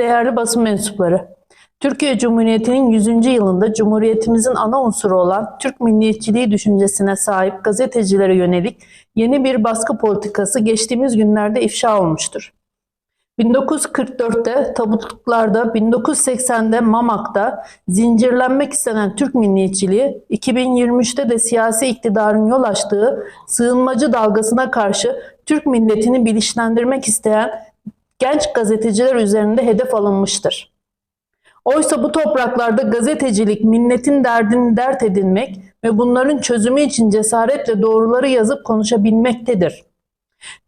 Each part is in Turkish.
Değerli basın mensupları, Türkiye Cumhuriyeti'nin 100. yılında Cumhuriyetimizin ana unsuru olan Türk milliyetçiliği düşüncesine sahip gazetecilere yönelik yeni bir baskı politikası geçtiğimiz günlerde ifşa olmuştur. 1944'te tabutluklarda, 1980'de Mamak'ta zincirlenmek istenen Türk milliyetçiliği, 2023'te de siyasi iktidarın yol açtığı sığınmacı dalgasına karşı Türk milletini bilinçlendirmek isteyen genç gazeteciler üzerinde hedef alınmıştır. Oysa bu topraklarda gazetecilik milletin derdini dert edinmek ve bunların çözümü için cesaretle doğruları yazıp konuşabilmektedir.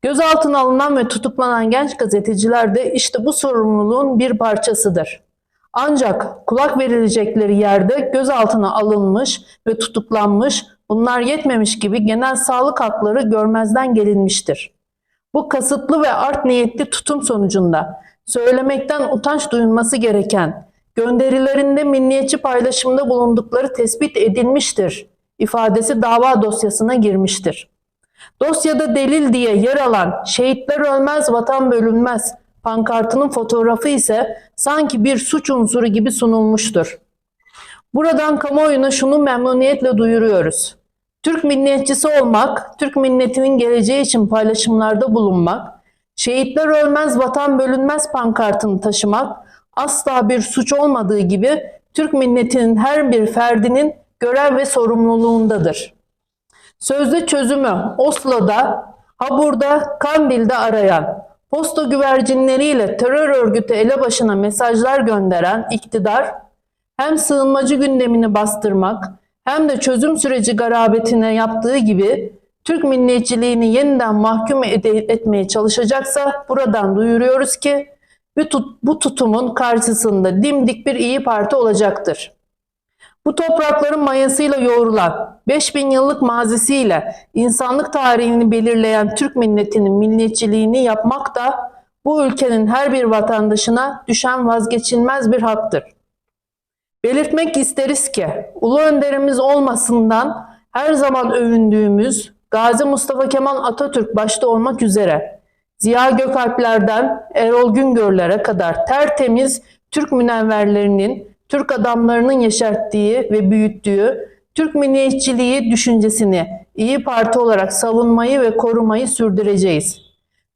Gözaltına alınan ve tutuklanan genç gazeteciler de işte bu sorumluluğun bir parçasıdır. Ancak kulak verilecekleri yerde gözaltına alınmış ve tutuklanmış, bunlar yetmemiş gibi genel sağlık hakları görmezden gelinmiştir. Bu kasıtlı ve art niyetli tutum sonucunda söylemekten utanç duyulması gereken gönderilerinde milliyetçi paylaşımda bulundukları tespit edilmiştir ifadesi dava dosyasına girmiştir. Dosyada delil diye yer alan şehitler ölmez vatan bölünmez pankartının fotoğrafı ise sanki bir suç unsuru gibi sunulmuştur. Buradan kamuoyuna şunu memnuniyetle duyuruyoruz. Türk milliyetçisi olmak, Türk milletinin geleceği için paylaşımlarda bulunmak, şehitler ölmez vatan bölünmez pankartını taşımak asla bir suç olmadığı gibi Türk milletinin her bir ferdinin görev ve sorumluluğundadır. Sözde çözümü Oslo'da, Habur'da, Kandil'de arayan, posta güvercinleriyle terör örgütü elebaşına mesajlar gönderen iktidar, hem sığınmacı gündemini bastırmak hem de çözüm süreci garabetine yaptığı gibi Türk milliyetçiliğini yeniden mahkum etmeye çalışacaksa buradan duyuruyoruz ki bu tutumun karşısında dimdik bir iyi Parti olacaktır. Bu toprakların mayasıyla yoğrulan, 5000 yıllık mazisiyle insanlık tarihini belirleyen Türk milletinin milliyetçiliğini yapmak da bu ülkenin her bir vatandaşına düşen vazgeçilmez bir haktır. Belirtmek isteriz ki Ulu Önderimiz olmasından her zaman övündüğümüz Gazi Mustafa Kemal Atatürk başta olmak üzere Ziya Gökalplerden Erol Güngörlere kadar tertemiz Türk münevverlerinin, Türk adamlarının yeşerttiği ve büyüttüğü Türk milliyetçiliği düşüncesini İyi Parti olarak savunmayı ve korumayı sürdüreceğiz.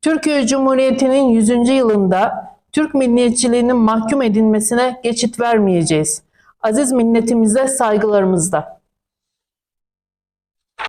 Türkiye Cumhuriyeti'nin 100. yılında Türk milliyetçiliğinin mahkum edilmesine geçit vermeyeceğiz. Aziz milletimize saygılarımızda.